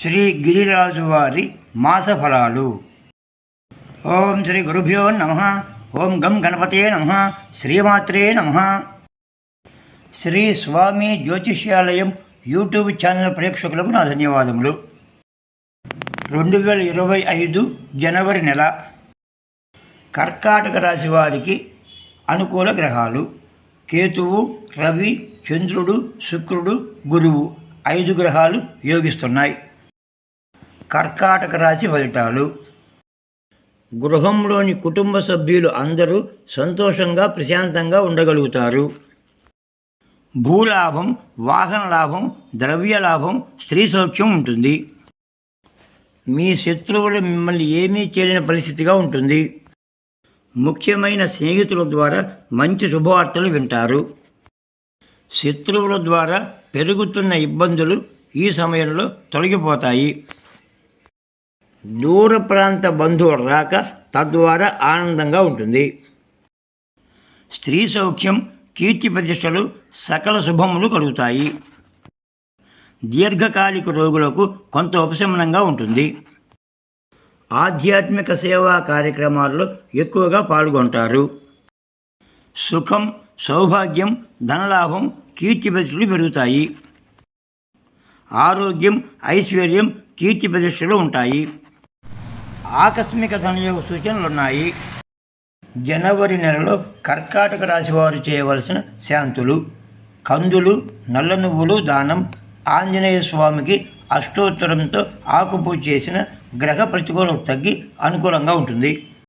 శ్రీ గిరిరాజు వారి మాసఫలాలు. ఓం శ్రీ గురుభ్యో నమ. ఓం గం గణపతే నమ. శ్రీమాత్రే నమ. శ్రీ స్వామి జ్యోతిష్యాలయం యూట్యూబ్ ఛానల్ ప్రేక్షకులకు నా ధన్యవాదములు. రెండు వేల ఇరవై ఐదు జనవరి నెల కర్కాటక రాశి వారికి అనుకూల గ్రహాలు. కేతువు రవి చంద్రుడు శుక్రుడు గురువు ఐదు గ్రహాలు యోగిస్తున్నాయి. కర్కాటక రాశి ఫలితాలు. గృహంలోని కుటుంబ సభ్యులు అందరూ సంతోషంగా ప్రశాంతంగా ఉండగలుగుతారు. భూలాభం వాహన లాభం ద్రవ్య లాభం స్త్రీ సౌఖ్యం ఉంటుంది. మీ శత్రువులు మిమ్మల్ని ఏమీ చేయలేని పరిస్థితిగా ఉంటుంది. ముఖ్యమైన స్నేహితుల ద్వారా మంచి శుభవార్తలు వింటారు. శత్రువుల ద్వారా పెరుగుతున్న ఇబ్బందులు ఈ సమయంలో తొలగిపోతాయి. దూర ప్రాంత బంధువులు రాక తద్వారా ఆనందంగా ఉంటుంది. స్త్రీ సౌఖ్యం కీర్తి ప్రతిష్టలు సకల శుభములు కలుగుతాయి. దీర్ఘకాలిక రోగులకు కొంత ఉపశమనంగా ఉంటుంది. ఆధ్యాత్మిక సేవా కార్యక్రమాల్లో ఎక్కువగా పాల్గొంటారు. సుఖం సౌభాగ్యం ధనలాభం కీర్తి ప్రతిష్టలు పెరుగుతాయి. ఆరోగ్యం ఐశ్వర్యం కీర్తి ప్రతిష్టలు ఉంటాయి. ఆకస్మిక ధనయోగ సూచనలు ఉన్నాయి జనవరి నెలలో కర్కాటక రాశి వారు చేయవలసిన శాంతులు కందులు నల్ల నువ్వులు దానం ఆంజనేయ స్వామికి అష్టోత్తరంతో ఆకుపూజ చేసిన గ్రహ ప్రతికూలత తగ్గి అనుకూలంగా ఉంటుంది.